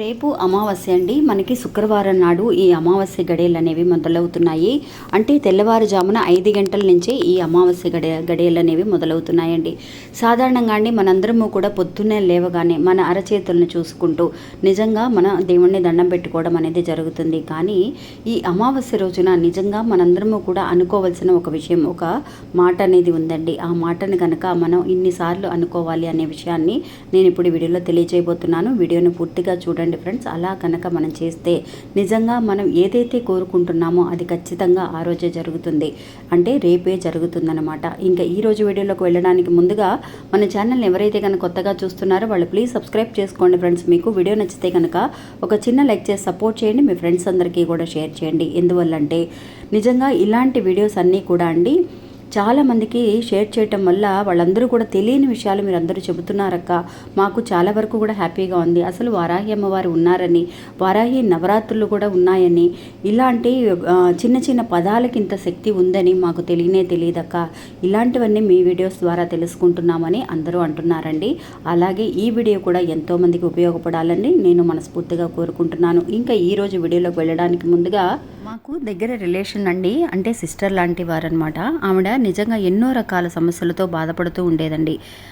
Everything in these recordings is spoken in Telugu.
రేపు అమావాస్య అండి. మనకి శుక్రవారం నాడు ఈ అమావాస్య గడియలు అనేవి మొదలవుతున్నాయి. అంటే తెల్లవారుజామున ఐదు గంటల నుంచే ఈ అమావాస్య గడియ గడియలు అనేవి మొదలవుతున్నాయండి. సాధారణంగా అండి మనందరము కూడా పొద్దున్నే లేవగానే మన అరచేతులను చూసుకుంటూ నిజంగా మన దేవుణ్ణి దండం పెట్టుకోవడం అనేది జరుగుతుంది. కానీ ఈ అమావాస్య రోజున నిజంగా మనందరము కూడా అనుకోవాల్సిన ఒక విషయం ఒక మాట అనేది ఉందండి. ఆ మాటను కనుక మనం ఇన్నిసార్లు అనుకోవాలి అనే విషయాన్ని నేను ఇప్పుడు వీడియోలో తెలియజేయబోతున్నాను. వీడియోను పూర్తిగా చూడండి. ఫ్రెండ్స్ అలా కనుక మనం చేస్తే నిజంగా మనం ఏదైతే కోరుకుంటున్నామో అది ఖచ్చితంగా ఆ రోజే జరుగుతుంది. అంటే రేపే జరుగుతుందన్నమాట. ఇంకా ఈ రోజు వీడియోలోకి వెళ్ళడానికి ముందుగా మన ఛానల్ని ఎవరైతే కనుక కొత్తగా చూస్తున్నారో వాళ్ళు ప్లీజ్ సబ్స్క్రైబ్ చేసుకోండి ఫ్రెండ్స్. మీకు వీడియో నచ్చితే కనుక ఒక చిన్న లైక్ చేసి సపోర్ట్ చేయండి. మీ ఫ్రెండ్స్ అందరికీ కూడా షేర్ చేయండి. ఎందువల్లంటే నిజంగా ఇలాంటి వీడియోస్ అన్నీ కూడా అండి చాలా మందికి షేర్ చేయటం వల్ల వాళ్ళందరూ కూడా తెలియని విషయాలు మీరు అందరూ చెబుతున్నారక్క. మాకు చాలా వరకు కూడా హ్యాపీగా ఉంది. అసలు వారాహి అమ్మవారు ఉన్నారని వారాహి నవరాత్రులు కూడా ఉన్నాయని ఇలాంటి చిన్న చిన్న పదాలకి ఇంత శక్తి ఉందని మాకు తెలియనే తెలియదక్క. ఇలాంటివన్నీ మీ వీడియోస్ ద్వారా తెలుసుకుంటున్నామని అందరూ అంటున్నారండి. అలాగే ఈ వీడియో కూడా ఎంతోమందికి ఉపయోగపడాలని నేను మనస్ఫూర్తిగా కోరుకుంటున్నాను. ఇంకా ఈరోజు వీడియోలోకి వెళ్ళడానికి ముందుగా మాకు దగ్గర రిలేషన్ అండి అంటే సిస్టర్ లాంటి వారనమాట ఆవిడ నిజంగా ఎన్నో రకాల సమస్యలతో బాధపడుతూ ఉండేదండి.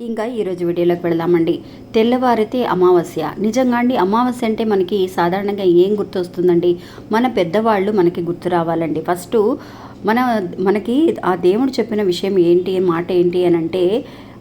ఇంకా ఈరోజు వీడియోలోకి వెళదామండి. తెల్లవారితే అమావాస్య. నిజంగా అండి అమావాస్య అంటే మనకి సాధారణంగా ఏం గుర్తొస్తుందండి? మన పెద్దవాళ్ళు మనకి గుర్తు రావాలండి. ఫస్ట్ మన మనకి ఆ దేవుడు చెప్పిన విషయం ఏంటి మాట ఏంటి అని అంటే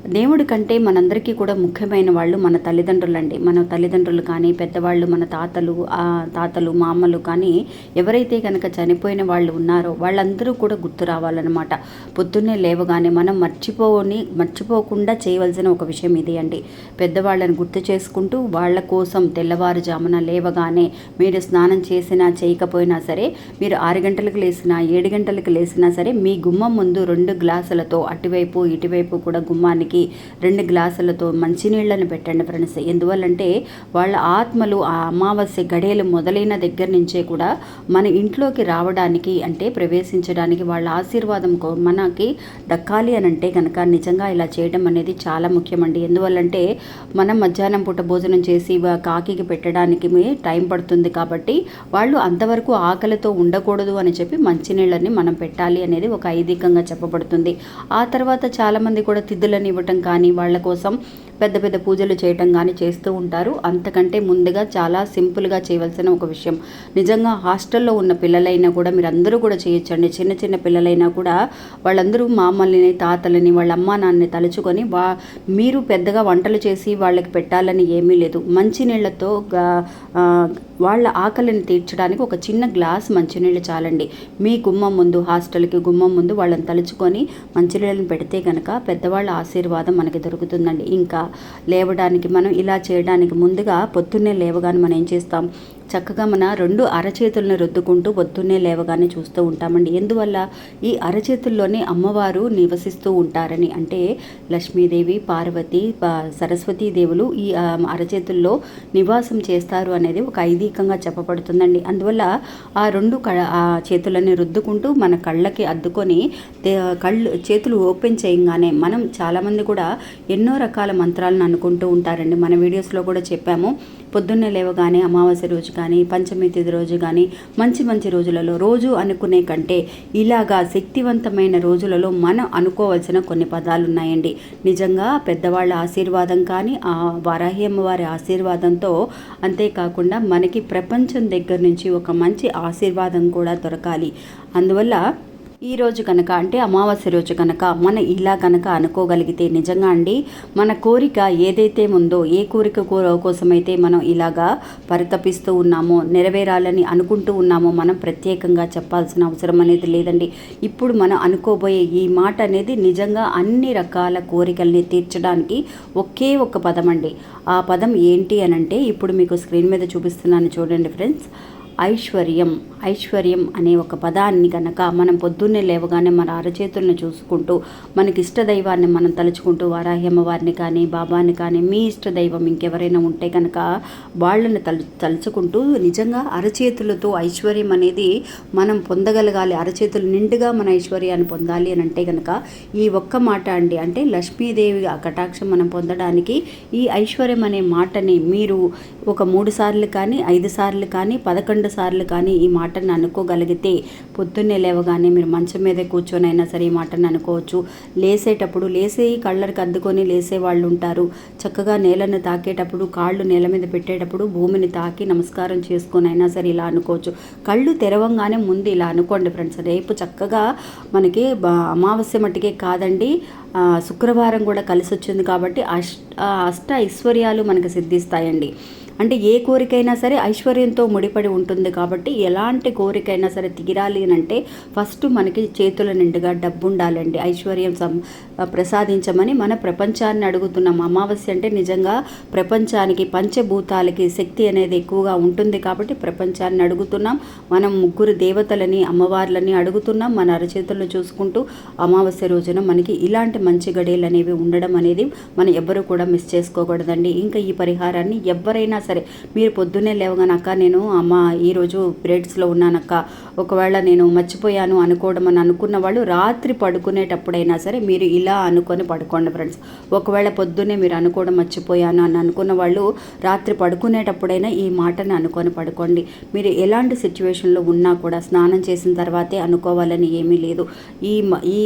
దేవుడి కంటే మనందరికీ కూడా ముఖ్యమైన వాళ్ళు మన తల్లిదండ్రులండి. మన తల్లిదండ్రులు కానీ పెద్దవాళ్ళు మన తాతలు ఆ తాతలు మామలు కానీ ఎవరైతే కనుక చనిపోయిన వాళ్ళు ఉన్నారో వాళ్ళందరూ కూడా గుర్తు రావాలన్నమాట. పొద్దున్నే లేవగానే మనం మర్చిపోని మర్చిపోకుండా చేయవలసిన ఒక విషయం ఇది అండి. పెద్దవాళ్ళని గుర్తు చేసుకుంటూ వాళ్ళ కోసం తెల్లవారుజామున లేవగానే మీరు స్నానం చేసినా చేయకపోయినా సరే మీరు ఆరు గంటలకు లేసినా ఏడు గంటలకు లేసినా సరే మీ గుమ్మం ముందు రెండు గ్లాసులతో అటువైపు ఇటువైపు కూడా వారికి రెండు గ్లాసులతో మంచినీళ్ళని పెట్టండి ఫ్రెండ్స్. ఎందువల్లంటే వాళ్ళ ఆత్మలు ఆ అమావాస్య గడియలు మొదలైన దగ్గర నుంచే కూడా మన ఇంట్లోకి రావడానికి అంటే ప్రవేశించడానికి వాళ్ళ ఆశీర్వాదం కో- మనకి దక్కాలి అని అంటే కనుక నిజంగా ఇలా చేయడం అనేది చాలా ముఖ్యమండి. ఎందువల్లంటే మనం మధ్యాహ్నం పూట భోజనం చేసి కాకికి పెట్టడానికి టైం పడుతుంది కాబట్టి వాళ్ళు అంతవరకు ఆకలితో ఉండకూడదు అని చెప్పి మంచినీళ్ళని మనం పెట్టాలి అనేది ఒక ఐదికంగా చెప్పబడుతుంది. ఆ తర్వాత చాలామంది కూడా తిద్దులని ఇవ్వటం కానీ వాళ్ళ కోసం పెద్ద పెద్ద పూజలు చేయటం కానీ చేస్తూ ఉంటారు. అంతకంటే ముందుగా చాలా సింపుల్గా చేయవలసిన ఒక విషయం. నిజంగా హాస్టల్లో ఉన్న పిల్లలైనా కూడా మీరు అందరూ కూడా చేయొచ్చండి. చిన్న చిన్న పిల్లలైనా కూడా వాళ్ళందరూ మామల్ని తాతలని వాళ్ళ అమ్మా నాన్నని తలుచుకొని వా మీరు పెద్దగా వంటలు చేసి వాళ్ళకి పెట్టాలని ఏమీ లేదు. మంచినీళ్ళతో గా- వాళ్ళ ఆకలిని తీర్చడానికి ఒక చిన్న గ్లాస్ మంచినీళ్ళు చాలండి. మీ గుమ్మం ముందు హాస్టల్కి గుమ్మం ముందు వాళ్ళని తలుచుకొని మంచినీళ్ళని పెడితే కనుక పెద్దవాళ్ళ ఆశీర్వాదం మనకి దొరుకుతుందండి. ఇంకా లేవడానికి మనం ఇలా చేయడానికి ముందుగా పొద్దున్నే లేవగానే మనం ఏం చేస్తాం? చక్కగా మన రెండు అరచేతులను రుద్దుకుంటూ పొద్దున్నే లేవగానే చూస్తూ ఉంటామండి. ఎందువల్ల ఈ అరచేతుల్లోనే అమ్మవారు నివసిస్తూ ఉంటారని అంటే లక్ష్మీదేవి పార్వతి సరస్వతీ దేవులు ఈ అరచేతుల్లో నివాసం చేస్తారు అనేది ఒక ఐదీకంగా చెప్పబడుతుందండి. అందువల్ల ఆ రెండు క ఆ చేతులని రుద్దుకుంటూ మన కళ్ళకి అద్దుకొని కళ్ళు చేతులు ఓపెన్ చేయంగానే మనం చాలామంది కూడా ఎన్నో రకాల మంత్రాలను అనుకుంటూ ఉంటారండి. మన వీడియోస్లో కూడా చెప్పాము. పొద్దున్నే లేవగానే అమావాస్య రోజు కానీ పంచమి తిథి రోజు కానీ మంచి మంచి రోజులలో రోజు అనుకునే కంటే ఇలాగా శక్తివంతమైన రోజులలో మనం అనుకోవాల్సిన కొన్ని పదాలు ఉన్నాయండి నిజంగా పెద్దవాళ్ళ ఆశీర్వాదం కానీ ఆ వారాహి అమ్మవారి ఆశీర్వాదంతో అంతేకాకుండా మనకి ప్రపంచం దగ్గర నుంచి ఒక మంచి ఆశీర్వాదం కూడా దొరకాలి. అందువల్ల ఈ రోజు కనుక అంటే అమావాస్య రోజు కనుక మన ఇలా కనుక అనుకోగలిగితే నిజంగా అండి మన కోరిక ఏదైతే ఉందో ఏ కోరిక కోసమైతే మనం ఇలాగా పరితపిస్తూ ఉన్నామో నెరవేరాలని అనుకుంటూ ఉన్నామో మనం ప్రత్యేకంగా చెప్పాల్సిన అవసరం అనేది లేదండి. ఇప్పుడు మనం అనుకోబోయే ఈ మాట అనేది నిజంగా అన్ని రకాల కోరికల్ని తీర్చడానికి ఒకే ఒక పదం అండి. ఆ పదం ఏంటి అనంటే ఇప్పుడు మీకు స్క్రీన్ మీద చూపిస్తున్నాను చూడండి ఫ్రెండ్స్. ఐశ్వర్యం. ఐశ్వర్యం అనే ఒక పదాన్ని కనుక మనం పొద్దున్నే లేవగానే మన అరచేతులను చూసుకుంటూ మనకి ఇష్ట దైవాన్ని మనం తలుచుకుంటూ వారాహ్యమ్మ వారిని కానీ బాబాని కానీ మీ ఇష్ట దైవం ఇంకెవరైనా ఉంటే కనుక వాళ్ళని తలు తలుచుకుంటూ నిజంగా అరచేతులతో ఐశ్వర్యం అనేది మనం పొందగలగాలి. అరచేతులు నిండుగా మన ఐశ్వర్యాన్ని పొందాలి అని అంటే కనుక ఈ ఒక్క మాట అండి. అంటే లక్ష్మీదేవి కటాక్షం మనం పొందడానికి ఈ ఐశ్వర్యం అనే మాటని మీరు ఒక మూడు సార్లు కానీ ఐదు సార్లు కానీ పదకొండు సార్లు కానీ ఈ మాటను అనుకోగలిగితే పొద్దున్నే లేవగానే మీరు మంచం మీద కూర్చొని అయినా సరే ఈ మాటను అనుకోవచ్చు. లేసేటప్పుడు లేసే కళ్ళకి అద్దుకొని లేసే వాళ్ళు ఉంటారు. చక్కగా నేలను తాకేటప్పుడు కాళ్ళు నేల మీద పెట్టేటప్పుడు భూమిని తాకి నమస్కారం చేసుకొని అయినా సరే ఇలా అనుకోవచ్చు. కళ్ళు తెరవంగానే ముందు ఇలా అనుకోండి ఫ్రెండ్స్. రేపు చక్కగా మనకి అమావాస్య మట్టికే కాదండి శుక్రవారం కూడా కలిసి వచ్చింది కాబట్టి అష్ట అష్ట ఐశ్వర్యాలు మనకు సిద్ధిస్తాయండి. అంటే ఏ కోరికైనా సరే ఐశ్వర్యంతో ముడిపడి ఉంటుంది కాబట్టి ఎలాంటి కోరికైనా సరే తీరాలి అని అంటే ఫస్ట్ మనకి చేతుల నిండుగా డబ్బు ఉండాలండి ఐశ్వర్యం సం ప్రసాదించమని మన ప్రపంచాన్ని అడుగుతున్నాం. అమావాస్య అంటే నిజంగా ప్రపంచానికి పంచభూతాలకి శక్తి అనేది ఎక్కువగా ఉంటుంది కాబట్టి ప్రపంచాన్ని అడుగుతున్నాం. మనం ముగ్గురు దేవతలని అమ్మవార్లని అడుగుతున్నాం. మన అరచేతులను చూసుకుంటూ అమావాస్య రోజున మనకి ఇలాంటి మంచి గడియలు అనేవి ఉండడం అనేది మనం ఎవ్వరూ కూడా మిస్ చేసుకోకూడదండి. ఇంకా ఈ పరిహారాన్ని ఎవరైనా సరే మీరు పొద్దున్నే లేవగానక్క నేను అమ్మ ఈరోజు బ్రెడ్స్లో ఉన్నానక్క. ఒకవేళ నేను మర్చిపోయాను అనుకోవడం అని అనుకున్న వాళ్ళు రాత్రి పడుకునేటప్పుడైనా సరే మీరు ఇలా అనుకొని పడుకోండి ఫ్రెండ్స్ ఒకవేళ పొద్దున్నే మీరు అనుకోవడం మర్చిపోయాను అని అనుకున్న వాళ్ళు రాత్రి పడుకునేటప్పుడైనా ఈ మాటని అనుకొని పడుకోండి. మీరు ఎలాంటి సిచ్యువేషన్లో ఉన్నా కూడా స్నానం చేసిన తర్వాతే అనుకోవాలని ఏమీ లేదు. ఈ ఈ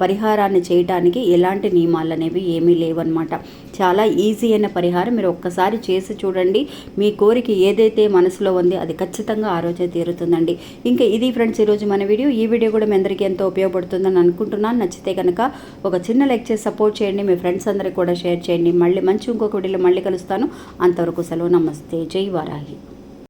పరిహారాన్ని చేయడానికి ఎలాంటి నియమాలు అనేవి ఏమీ లేవన్నమాట. చాలా ఈజీ అయిన పరిహారం. మీరు ఒక్కసారి చేసి చూడండి. మీ కోరిక ఏదైతే మనసులో ఉంది అది ఖచ్చితంగా ఆ రోజే తీరుతుందండి. ఇంకా ఇది ఫ్రెండ్స్ ఈరోజు మన వీడియో. ఈ వీడియో కూడా మీ అందరికీ ఎంతో ఉపయోగపడుతుందని అనుకుంటున్నాను. నచ్చితే కనుక ఒక చిన్న లైక్ చేసి సపోర్ట్ చేయండి. మీ ఫ్రెండ్స్ అందరికీ కూడా షేర్ చేయండి. మళ్ళీ మంచి ఇంకొక వీడియోలో మళ్ళీ కలుస్తాను. అంతవరకు సెలవు. నమస్తే. జై వారాహి.